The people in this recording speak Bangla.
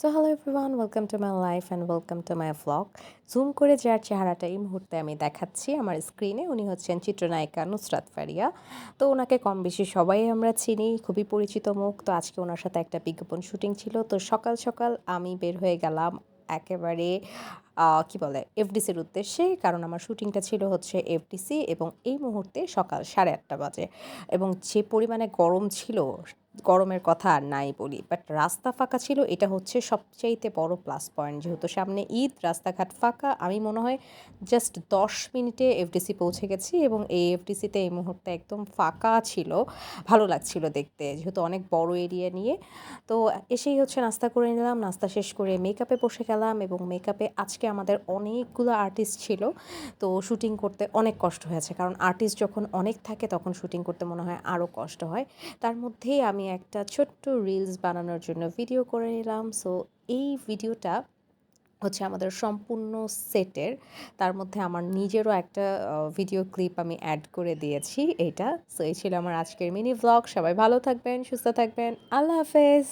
So hello everyone welcome to my life and welcome to my vlog zoom করে যার চেহারাটা এই মুহূর্তে আমি দেখাচ্ছি, আমার স্ক্রিনে উনি হচ্ছেন চিত্রনায়িকা নুসরাত ফারিয়া। তো ওনাকে কম বেশি সবাই আমরা চিনি, খুবই পরিচিত মুখ। তো আজকে ওনার সাথে একটা বিজ্ঞাপন শুটিং ছিল। তো সকাল সকাল আমি বের হয়ে গেলাম একেবারে কি বলে এফডিসির উদ্দেশ্যে। কারণ আমার শুটিংটা ছিল হচ্ছে এফডিসি এবং এই মুহূর্তে সকাল সাড়ে আটটা বাজে। এবং যে পরিমাণে গরম ছিল গরমের কথা আর নাই বলি। বাট রাস্তা ফাঁকা ছিল, এটা হচ্ছে সবচাইতে বড় প্লাস পয়েন্ট যেহেতু সামনে ঈদ, রাস্তাঘাট ফাঁকা, আমি মনে হয় জাস্ট দশ মিনিটে এফডিসি পৌঁছে গেছি এবং এই এফডিসিতে এই মুহূর্তে একদম ফাঁকা ছিল, ভালো লাগছিল দেখতে। যেহেতু অনেক বড় এরিয়া নিয়ে, তো এসেই হচ্ছে নাস্তা করে নিলাম, নাস্তা শেষ করে মেকআপে বসে গেলাম এবং মেকআপে আজকে আমাদের অনেকগুলো আর্টিস্ট ছিল। তো শুটিং করতে অনেক কষ্ট হয়েছে, কারণ আর্টিস্ট যখন অনেক থাকে তখন শুটিং করতে মনে হয় আরও কষ্ট হয়। তার মধ্যেই আমি একটা ছোট্ট রিলস বানানোর জন্য ভিডিও করে নিলাম। সো এই ভিডিওটা হচ্ছে আমাদের সম্পূর্ণ সেটের তার মধ্যে আমার নিজেরও একটা ভিডিও ক্লিপ আমি অ্যাড করে দিয়েছি এটা। সো এই ছিল আমার আজকের মিনি ব্লগ সবাই ভালো থাকবেন, সুস্থ থাকবেন। আল্লাহ হাফেজ!